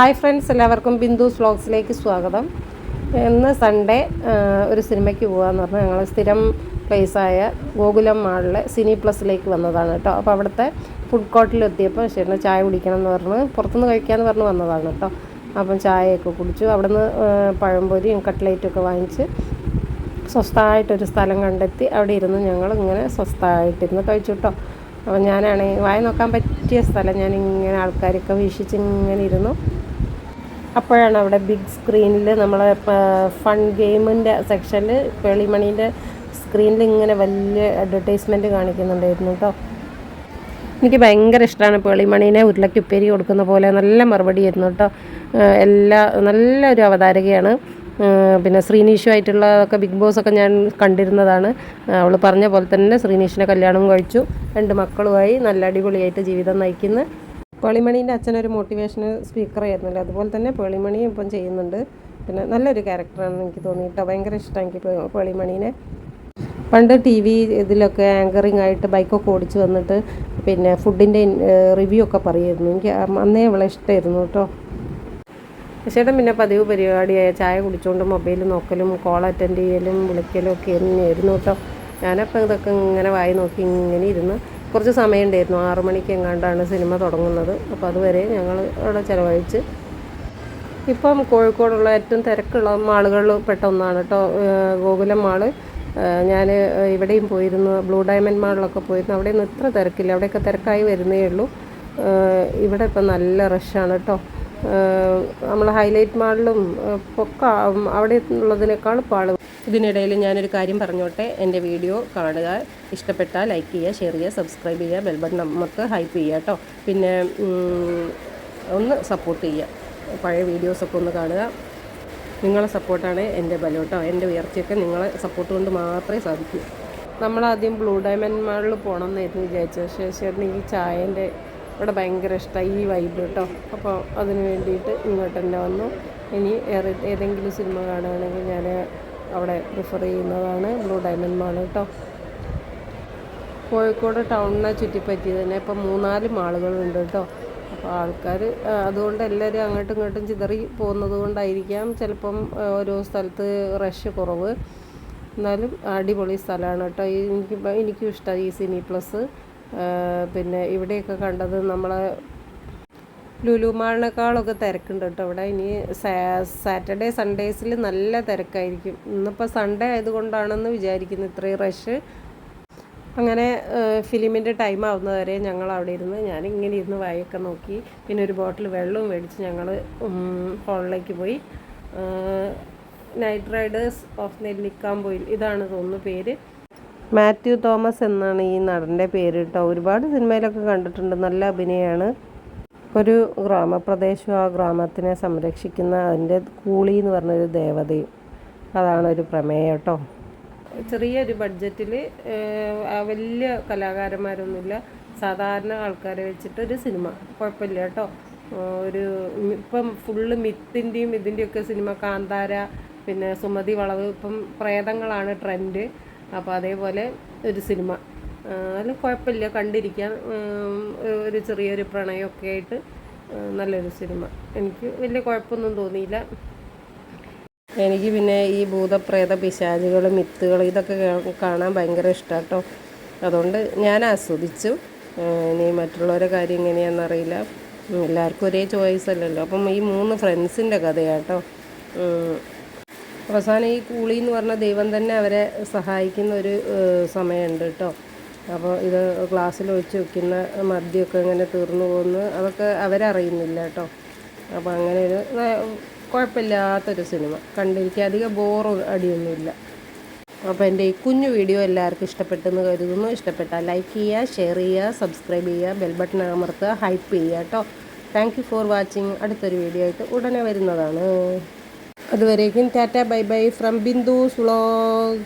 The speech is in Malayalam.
ഹായ് ഫ്രണ്ട്സ് എല്ലാവർക്കും ബിന്ദുസ് വ്ളോഗ്സിലേക്ക് സ്വാഗതം. ഇന്ന് സൺഡേ ഒരു സിനിമയ്ക്ക് പോകാമെന്ന് പറഞ്ഞാൽ ഞങ്ങൾ സ്ഥിരം പ്ലേസായ ഗോകുലം മാളിലെ സിനി പ്ലസിലേക്ക് വന്നതാണ് കേട്ടോ. അപ്പോൾ അവിടുത്തെ ഫുഡ് കോർട്ടിൽ എത്തിയപ്പോൾ ചേട്ടന് ചായ കുടിക്കണം എന്ന് പറഞ്ഞ് പുറത്തുനിന്ന് കഴിക്കാമെന്ന് പറഞ്ഞ് വന്നതാണ് കേട്ടോ. അപ്പം ചായയൊക്കെ കുടിച്ചു. അവിടുന്ന് പഴംപൊരിയും കട്ട്ലേറ്റും ഒക്കെ വാങ്ങിച്ച് സ്വസ്ഥമായിട്ടൊരു സ്ഥലം കണ്ടെത്തി. അവിടെ ഇരുന്ന് ഞങ്ങൾ ഇങ്ങനെ സ്വസ്ഥമായിട്ടിരുന്ന് കഴിച്ചു കേട്ടോ. അപ്പോൾ ഞാനാണെങ്കിൽ വായ നോക്കാൻ പറ്റിയ സ്ഥലം. ഞാനിങ്ങനെ ആൾക്കാരൊക്കെ വീക്ഷിച്ച് ഇങ്ങനെ ഇരുന്നു. അപ്പോഴാണ് അവിടെ ബിഗ് സ്ക്രീനിൽ നമ്മളെ ഫൺ ഗെയിമിന്റെ സെക്ഷനിൽ പേളിമണീന്റെ സ്ക്രീനിൽ ഇങ്ങനെ വലിയ അഡ്വർടൈസ്മെന്റ് കാണിക്കുന്നുണ്ടായിരുന്നു കേട്ടോ എനിക്ക് ഭയങ്കര ഇഷ്ടമാണ് പേളിമണീനെ ഉരുളയ്ക്ക് ഉപ്പേരി കൊടുക്കുന്ന പോലെ നല്ല മറുപടി ആയിരുന്നു കേട്ടോ എല്ലാ നല്ല ഒരു അവതാരകയാണ് പിന്നെ ശ്രീനീഷുമായിട്ടുള്ളതൊക്കെ ബിഗ് ബോസ് ഒക്കെ ഞാൻ കണ്ടിരുന്നതാണ്. അവൾ പറഞ്ഞ പോലെ തന്നെ ശ്രീനീഷിനെ കല്യാണം കഴിച്ചു. രണ്ട് മക്കളുമായി നല്ല അടിപൊളിയായിട്ട് ജീവിതം നയിക്കുന്നു. പേളിമണീന്റെ അച്ഛനൊരു മോട്ടിവേഷൻ സ്പീക്കറായിരുന്നല്ലോ അതുപോലെ തന്നെ പേളിമണിയും ഇപ്പം ചെയ്യുന്നുണ്ട്. പിന്നെ നല്ലൊരു ക്യാരക്ടറാണെന്ന് എനിക്ക് തോന്നി കേട്ടോ. ഭയങ്കര ഇഷ്ടമാണ് എനിക്ക് പേളിമണീനെ. പണ്ട് ടി വി ഇതിലൊക്കെ ആങ്കറിങ് ആയിട്ട് ബൈക്കൊക്കെ ഓടിച്ച് വന്നിട്ട് പിന്നെ ഫുഡിന്റെ റിവ്യൂ ഒക്കെ പറയുമായിരുന്നു. എനിക്ക് അന്നേ അവളെ ഇഷ്ടമായിരുന്നു കേട്ടോ. ചേട്ടൻ പിന്നെ പതിവ് പരിപാടിയായ ചായ കുടിച്ചുകൊണ്ട് മൊബൈൽ നോക്കലും കോൾ അറ്റൻഡ് ചെയ്യലും വിളിക്കലും ഒക്കെ തന്നെയായിരുന്നു കേട്ടോ. ഞാനപ്പോൾ ഇതൊക്കെ ഇങ്ങനെ വായി നോക്കി ഇങ്ങനെ ഇരുന്ന് കുറച്ച് സമയം ഉണ്ടായിരുന്നു ആറു മണിക്ക് എങ്ങാണ്ടാണ് സിനിമ തുടങ്ങുന്നത്. അപ്പോൾ അതുവരെ ഞങ്ങൾ അവിടെ ചിലവഴിച്ച് ഇപ്പം കോഴിക്കോടുള്ള ഏറ്റവും തിരക്കുള്ള മാളുകളിൽ പെട്ട ഒന്നാണ് കേട്ടോ. ഗോകുലം മാൾ. ഞാൻ ഇവിടെയും പോയിരുന്നു. ബ്ലൂ ഡയമണ്ട് മാളിലൊക്കെ പോയിരുന്നു. അവിടെയൊന്നും ഇത്ര തിരക്കില്ല. അവിടെയൊക്കെ തിരക്കായി വരുന്നേ ഉള്ളൂ. ഇവിടെ ഇപ്പം നല്ല റഷാണ് കേട്ടോ. നമ്മൾ ഹൈലൈറ്റ് മാളിലും ഒക്കെ അവിടെ ഉള്ളതിനേക്കാൾ പാളും. ഇതിനിടയിൽ ഞാനൊരു കാര്യം പറഞ്ഞോട്ടെ. എന്റെ വീഡിയോ കാണുക ഇഷ്ടപ്പെട്ടാൽ ലൈക്ക് ചെയ്യുക ഷെയർ ചെയ്യുക സബ്സ്ക്രൈബ് ചെയ്യുക ബെൽ ബട്ടൺ നമുക്ക് ഹൈപ്പ് ചെയ്യുക കേട്ടോ. പിന്നെ ഒന്ന് സപ്പോർട്ട് ചെയ്യുക. പഴയ വീഡിയോസൊക്കെ ഒന്ന് കാണുക. നിങ്ങളെ സപ്പോർട്ടാണ് എന്റെ ബലം കേട്ടോ. എന്റെ ഉയർച്ചയൊക്കെ നിങ്ങളെ സപ്പോർട്ട് കൊണ്ട് മാത്രമേ സാധിക്കൂ. നമ്മളാദ്യം ബ്ലൂ ഡയമണ്ട് മാളിൽ പോകണം എന്നായിരുന്നു വിചാരിച്ചത് പക്ഷേ ചേട്ടൻ ഈ ചായന്റെ ഇവിടെ ഭയങ്കര ഇഷ്ടമായി ഈ വൈബ് കേട്ടോ. അപ്പോൾ അതിന് വേണ്ടിയിട്ട് ഇങ്ങോട്ട് തന്നെ വന്നു. ഇനി ഏറെ ഏതെങ്കിലും സിനിമ കാണുകയാണെങ്കിൽ ഞാൻ അവിടെ പ്രിഫർ ചെയ്യുന്നതാണ് ബ്ലൂ ഡയമണ്ട് മാൾ കേട്ടോ. കോഴിക്കോട് ടൗണിനെ ചുറ്റിപ്പറ്റി തന്നെ ഇപ്പം മൂന്നാൽ മാളുകളുണ്ട് കേട്ടോ. അപ്പോൾ ആൾക്കാർ അതുകൊണ്ട് എല്ലാവരും അങ്ങോട്ടും ഇങ്ങോട്ടും ചിതറി പോകുന്നത് കൊണ്ടായിരിക്കാം. ചിലപ്പം ഓരോ സ്ഥലത്ത് റഷ് കുറവ്. എന്നാലും അടിപൊളി സ്ഥലമാണ് കേട്ടോ. എനിക്ക് എനിക്കും ഇഷ്ടമായി ഈ സിനി പ്ലസ് പിന്നെ ഇവിടെയൊക്കെ കണ്ടത് നമ്മളെ ലുലു മാളിനേക്കാളൊക്കെ തിരക്കുണ്ട് കേട്ടോ. ഇവിടെ ഇനി സാറ്റർഡേ സൺഡേസിൽ നല്ല തിരക്കായിരിക്കും. ഇന്നിപ്പോൾ സൺഡേ ആയതുകൊണ്ടാണെന്ന് വിചാരിക്കുന്നു ഇത്രയും റഷ് അങ്ങനെ ഫിലിമിന്റെ ടൈം ആവുന്നതുവരെ ഞങ്ങൾ അവിടെ ഇരുന്ന് ഞാനിങ്ങനെ ഇരുന്ന് വായൊക്കെ നോക്കി. പിന്നെ ഒരു ബോട്ടിൽ വെള്ളവും മേടിച്ച് ഞങ്ങൾ ഹോളിലേക്ക് പോയി. നൈറ്റ് റൈഡേഴ്സ് ഓഫ് നെല്ലിക്കാൻ പോയി ഇതാണ് തോന്നുന്നു പേര്. മാത്യു തോമസ് എന്നാണ് ഈ നടന്റെ പേര് കേട്ടോ. ഒരുപാട് സിനിമയിലൊക്കെ കണ്ടിട്ടുണ്ട്. നല്ല അഭിനയമാണ് ഒരു ഗ്രാമപ്രദേശവും ആ ഗ്രാമത്തിനെ സംരക്ഷിക്കുന്ന അതിന്റെ കൂളി എന്ന് പറഞ്ഞൊരു ദേവതയും. അതാണ് ഒരു പ്രമേയം കേട്ടോ. ചെറിയൊരു ബഡ്ജറ്റിൽ വലിയ കലാകാരന്മാരൊന്നുമില്ല. സാധാരണ ആൾക്കാരെ വെച്ചിട്ട് ഒരു സിനിമ. കുഴപ്പമില്ല കേട്ടോ. ഒരു ഇപ്പം ഫുള്ള് മിത്തിന്റെയും ഇതിന്റെയൊക്കെ സിനിമ. കാന്താര പിന്നെ സുമതി വളവ് ഇപ്പം പ്രേതങ്ങളാണ് ട്രെൻഡ്. അപ്പോൾ അതേപോലെ ഒരു സിനിമ. അതിൽ കുഴപ്പമില്ല. കണ്ടിരിക്കാൻ ഒരു ചെറിയൊരു പ്രണയമൊക്കെ ആയിട്ട് നല്ലൊരു സിനിമ. എനിക്ക് വലിയ കുഴപ്പമൊന്നും തോന്നിയില്ല. എനിക്ക് പിന്നെ ഈ ഭൂതപ്രേത പിശാചുകൾ മിത്തുകൾ ഇതൊക്കെ കാണാൻ ഭയങ്കര ഇഷ്ടമാണ് കേട്ടോ അതുകൊണ്ട് ഞാൻ ആസ്വദിച്ചു. ഇനി മറ്റുള്ളവരെ കാര്യം എങ്ങനെയാണെന്നറിയില്ല എല്ലാവർക്കും ഒരേ ചോയ്സ് അല്ലല്ലോ. അപ്പം ഈ മൂന്ന് ഫ്രണ്ട്സിന്റെ കഥയാട്ടോ. അവസാനം ഈ കൂളി എന്ന് പറഞ്ഞ ദൈവം തന്നെ അവരെ സഹായിക്കുന്ന ഒരു സമയമുണ്ട് കേട്ടോ അപ്പോൾ ഇത് ഗ്ലാസ്സിൽ ഒഴിച്ച് വെക്കുന്ന മദ്യമൊക്കെ ഇങ്ങനെ തീർന്നു പോകുന്നു. അതൊക്കെ അവരറിയുന്നില്ല കേട്ടോ അപ്പോൾ അങ്ങനെ ഒരു കുഴപ്പമില്ലാത്തൊരു സിനിമ. കണ്ടിരിക്കുക അധികം ബോറ് അടിയൊന്നുമില്ല. അപ്പോൾ എന്റെ ഈ കുഞ്ഞു വീഡിയോ എല്ലാവർക്കും ഇഷ്ടപ്പെട്ടെന്ന് കരുതുന്നു. ഇഷ്ടപ്പെട്ടാൽ ലൈക്ക് ചെയ്യുക ഷെയർ ചെയ്യുക സബ്സ്ക്രൈബ് ചെയ്യുക ബെൽ ബട്ടൺ അമർത്തുക ഹൈപ്പ് ചെയ്യുക കേട്ടോ താങ്ക് യു ഫോർ വാച്ചിങ് അടുത്തൊരു വീഡിയോ ആയിട്ട് ഉടനെ വരുന്നതാണ്. അതുവരേക്കും tata bye bye. From Bindu vlog